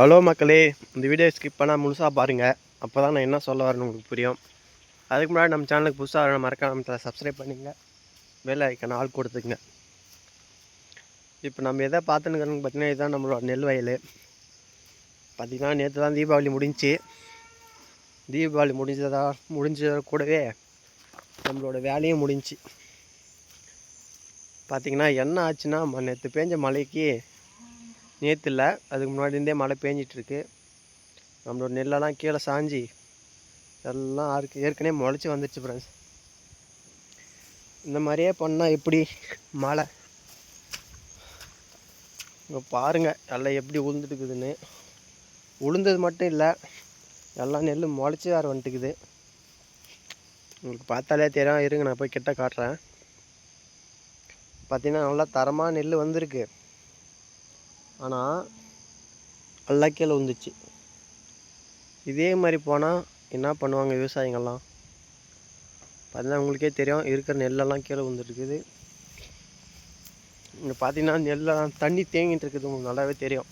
Hello மக்களே இந்த video skip பண்ணால் முழுசாக பாருங்கள் அப்போ தான் நான் என்ன சொல்ல வரேன்னு உங்களுக்கு புரியும். அதுக்கு முன்னாடி நம்ம சேனலுக்கு புதுசாக மறக்காம சப்ஸ்கிரைப் பண்ணிங்க. வேலை ஐக்கன் ஆள் கொடுத்துக்குங்க. இப்போ நம்ம எதை பார்த்துன்னு பார்த்தீங்கன்னா இதுதான் நம்மளோட நெல் வயல். பார்த்திங்கன்னா நேற்று தான் தீபாவளி முடிஞ்சுச்சு தீபாவளி முடிஞ்சதா முடிஞ்சத கூடவே நம்மளோட வேலையும் முடிஞ்சுச்சு பார்த்திங்கன்னா என்ன ஆச்சுன்னா நேற்று பேஞ்ச மழைக்கு நேற்று இல்லை அதுக்கு முன்னாடி இருந்தே மழை பேஞ்சிட்ருக்கு. நம்மளோட நெல்லெல்லாம் கீழே சாஞ்சி எல்லாம் ஆருக்கு ஏற்கனவே முளைச்சி வந்துடுச்சு ஃப்ரெண்ட்ஸ் இந்த மாதிரியே பண்ணால் எப்படி மழை? இங்கே பாருங்கள் எல்லாம் எப்படி உளுந்துட்டுக்குதுன்னு உளுந்தது மட்டும் இல்லை எல்லாம் நெல் முளைச்சி வேறு வந்துட்டுக்குது. உங்களுக்கு பார்த்தாலே தெரியும் இருங்க நான் போய் கிட்ட காட்டுறேன். பார்த்தீங்கன்னா நல்லா தரமாக நெல் வந்திருக்கு. ஆனால் எல்லாம் கீழே விழுந்துச்சு இதே மாதிரி போனால் என்ன பண்ணுவாங்க விவசாயிங்கள்லாம்? பார்த்தீங்கன்னா உங்களுக்கே தெரியும் இருக்கிற நெல்லெல்லாம் கீழே விழுந்துருக்குது. இங்கே பார்த்தீங்கன்னா நெல்லெல்லாம் தண்ணி தேங்கிட்டு இருக்குது உங்களுக்கு நல்லாவே தெரியும்.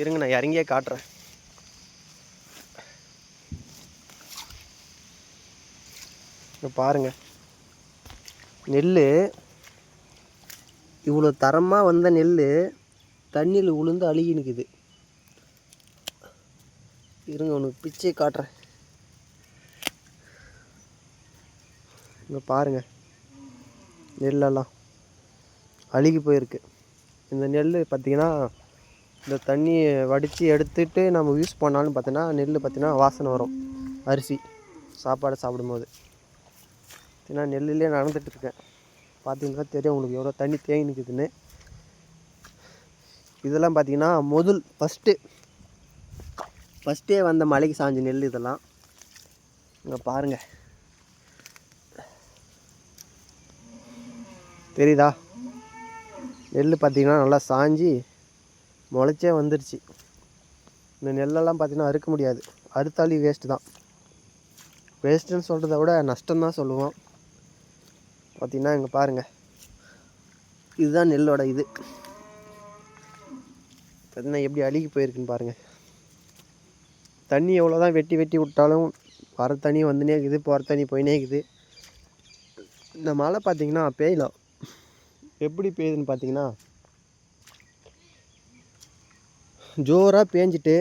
இருங்க நான் இறங்கியே காட்டுறேன். இங்கே பாருங்கள் நெல் இவ்வளோ தரமாக வந்த நெல் தண்ணியில் உளுந்து அழுகி நிற்குது இருங்க உனக்கு பிச்சை காட்டுறேன். இங்கே பாருங்க நெல்லெல்லாம் அழுகி போயிருக்கு. இந்த நெல் பார்த்திங்கன்னா இந்த தண்ணியை வடித்து எடுத்துகிட்டு நம்ம யூஸ் பண்ணாலும் பார்த்தீங்கன்னா நெல் பார்த்திங்கன்னா வாசனை வரும். அரிசி சாப்பாடு சாப்பிடும்போது. நான் நெல்லுலேயே நடந்துகிட்ருக்கேன் பார்த்தீங்கன்னா தெரியும் உங்களுக்கு எவ்வளோ தண்ணி தேங்கி நிற்குதுன்னு இதெல்லாம் பார்த்தீங்கன்னா முதல் ஃபஸ்ட்டு ஃபஸ்ட்டே வந்த மலைக்கு சாஞ்ச நெல் இதெல்லாம். இங்கே பாருங்கள் தெரியுதா? நெல் பார்த்திங்கன்னா நல்லா சாஞ்சி முளைச்சே வந்துடுச்சு இந்த நெல்லெல்லாம் பார்த்தீங்கன்னா அறுக்க முடியாது. அறுத்தாலும் வேஸ்ட்டு தான். வேஸ்ட்டுன்னு சொல்கிறத விட நஷ்டம்தான் சொல்லுவோம். பார்த்திங்கன்னா இங்கே பாருங்கள் இதுதான் நெல்லோட இது. பார்த்திங்கன்னா எப்படி அழுகி போயிருக்குன்னு பாருங்கள் தண்ணி எவ்வளோ தான் வெட்டி வெட்டி விட்டாலும் வர தண்ணி வந்துனே இருக்குது போகிற தண்ணி போயினே இருக்குது. இந்த மழை பார்த்திங்கன்னா பெய்யலாம் எப்படி பெய்யுதுன்னு பார்த்தீங்கன்னா ஜோராக பேஞ்சிட்டு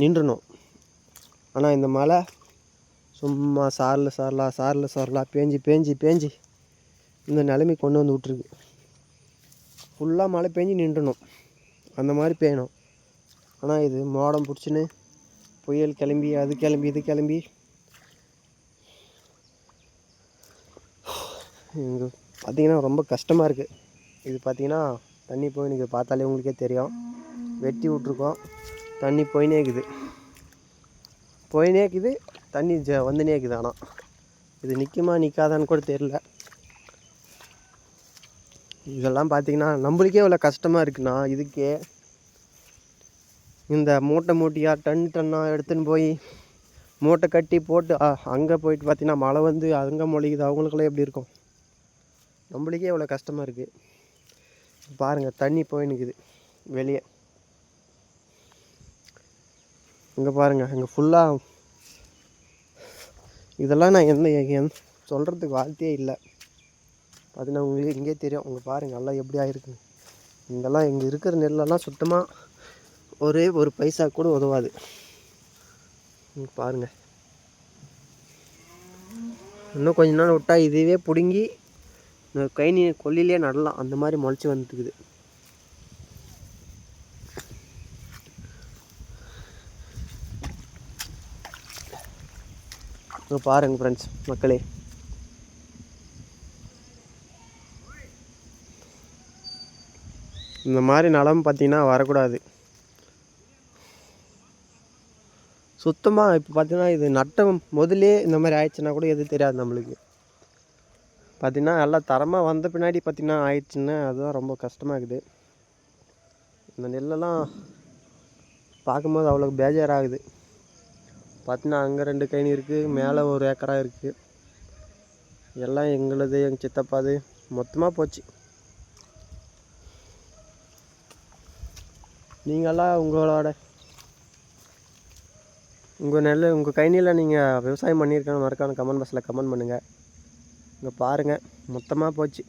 நின்றணும். ஆனால் இந்த மழை சும்மா சாரில் சாரலா சாரில் சாரலா பேஞ்சி பேஞ்சி பேஞ்சி இந்த நிலைமை கொண்டு வந்து விட்ருக்கு ஃபுல்லாக மழை பேஞ்சி நின்றணும். அந்த மாதிரி பெய்யணும். ஆனால் இது மோடம் பிடிச்சின்னு புயல் கிளம்பி அது கிளம்பி இது கிளம்பி. இங்கே பார்த்தீங்கன்னா ரொம்ப கஷ்டமாக இருக்குது இது பார்த்தீங்கன்னா தண்ணி போய் நீங்கள் பார்த்தாலே உங்களுக்கே தெரியும். வெட்டி விட்ருக்கோம் தண்ணி போயினே இருக்குது. போயினே இருக்குது. தண்ணி ஜ வந்துனே இருக்குது ஆனால் இது நிற்குமா நிற்காதான்னு கூட தெரில இதெல்லாம் பார்த்தீங்கன்னா நம்மளுக்கே இவ்வளோ கஷ்டமாக இருக்குண்ணா இதுக்கே. இந்த மூட்டை மூட்டையாக டன் டன்னாக எடுத்துன்னு போய் மூட்டை கட்டி போட்டு அங்கே போயிட்டு பார்த்தீங்கன்னா மழை வந்து அங்கே மொழிக்குது அவங்களுக்கெல்லாம் எப்படி இருக்கும்? நம்மளுக்கே இவ்வளோ கஷ்டமாக இருக்குது பாருங்கள் தண்ணி போய் நிற்குது வெளியே. இங்கே பாருங்கள் இங்கே ஃபுல்லாக இதெல்லாம் நான் எந்த சொல்கிறதுக்கு வார்த்தையே இல்லை. பார்த்தீங்கன்னா உங்களுக்கு இங்கே தெரியும். உங்கள் பாருங்கள் நல்லா எப்படி ஆகிருக்கு இங்கெல்லாம் இங்கே இருக்கிற நெல்லெல்லாம் சுத்தமாக ஒரே ஒரு பைசா கூட உதவாது. பாருங்கள் இன்னும் கொஞ்ச நாள் விட்டால் இதுவே பிடுங்கி இந்த கைனி கொல்லிலே நடலாம். அந்த மாதிரி முளைச்சி இப்போ பாருங்கள் ஃப்ரெண்ட்ஸ் மக்களே. இந்த மாதிரி நலம் பார்த்தீங்கன்னா வரக்கூடாது. சுத்தமாக இப்போ பார்த்தீங்கன்னா இது நட்டம் முதலே இந்த மாதிரி ஆயிடுச்சுன்னா கூட எது தெரியாது நம்மளுக்கு. பார்த்திங்கன்னா நல்லா தரமாக வந்த பின்னாடி பார்த்திங்கன்னா ஆயிடுச்சுன்னா அதுதான் ரொம்ப கஷ்டமாக இருக்குது. இந்த நெல்லெல்லாம் பார்க்கும்போது அவ்வளோ பேஜாராகுது. பார்த்தீங்கன்னா அங்கே ரெண்டு கழனி இருக்குது மேலே ஒரு ஏக்கராக இருக்குது எல்லாம் எங்களது எங்கள் சித்தப்பாது. மொத்தமாக போச்சு. நீங்களாம் உங்களோட உங்கள் நெல் உங்கள் கைனியில் நீங்கள் விவசாயம் பண்ணியிருக்கேன்னு மறக்காம கமெண்ட் பாக்ஸில் கமெண்ட் பண்ணுங்கள் இங்கே பாருங்கள் மொத்தமாக போச்சு.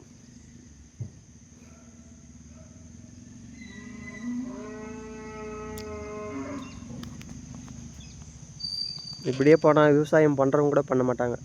இப்படியே போனால் விவசாயம் பண்ணுறவங்க கூட பண்ண மாட்டாங்க.